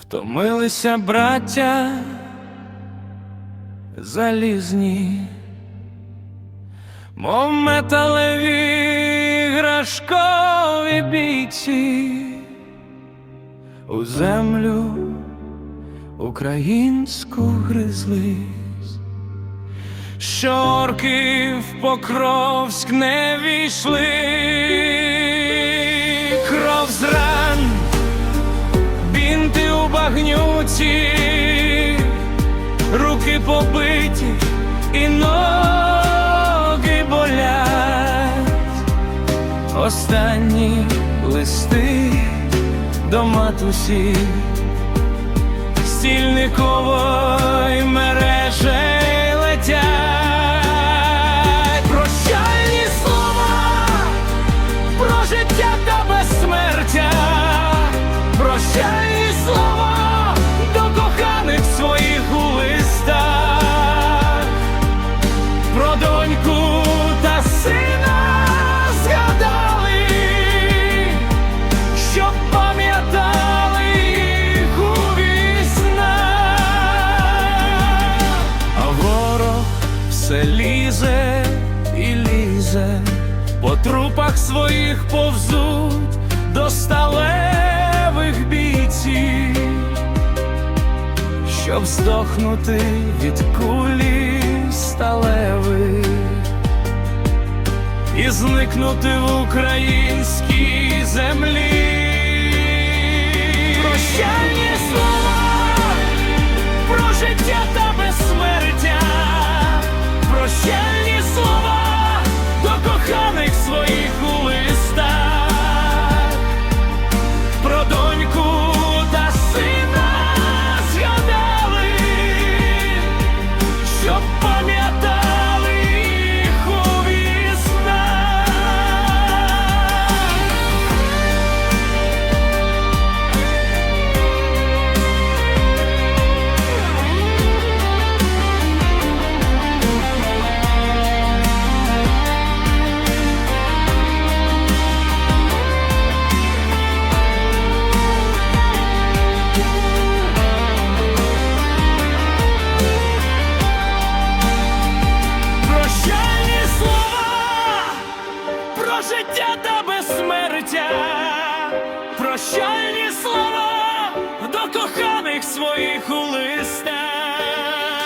Втомилися браття залізні, мов металеві грашкові бійці у землю українську гризлись, що орки в Покровськ не війшли, руки побиті і ноги болять. Останні листи до матусі, стільникової мережі все лізе і лізе, по трупах своїх повзуть до сталевих бійців, щоб здохнути від кулі сталевих і зникнути в українській життя та безсмертя, прощальні слова до коханих своїх у листах.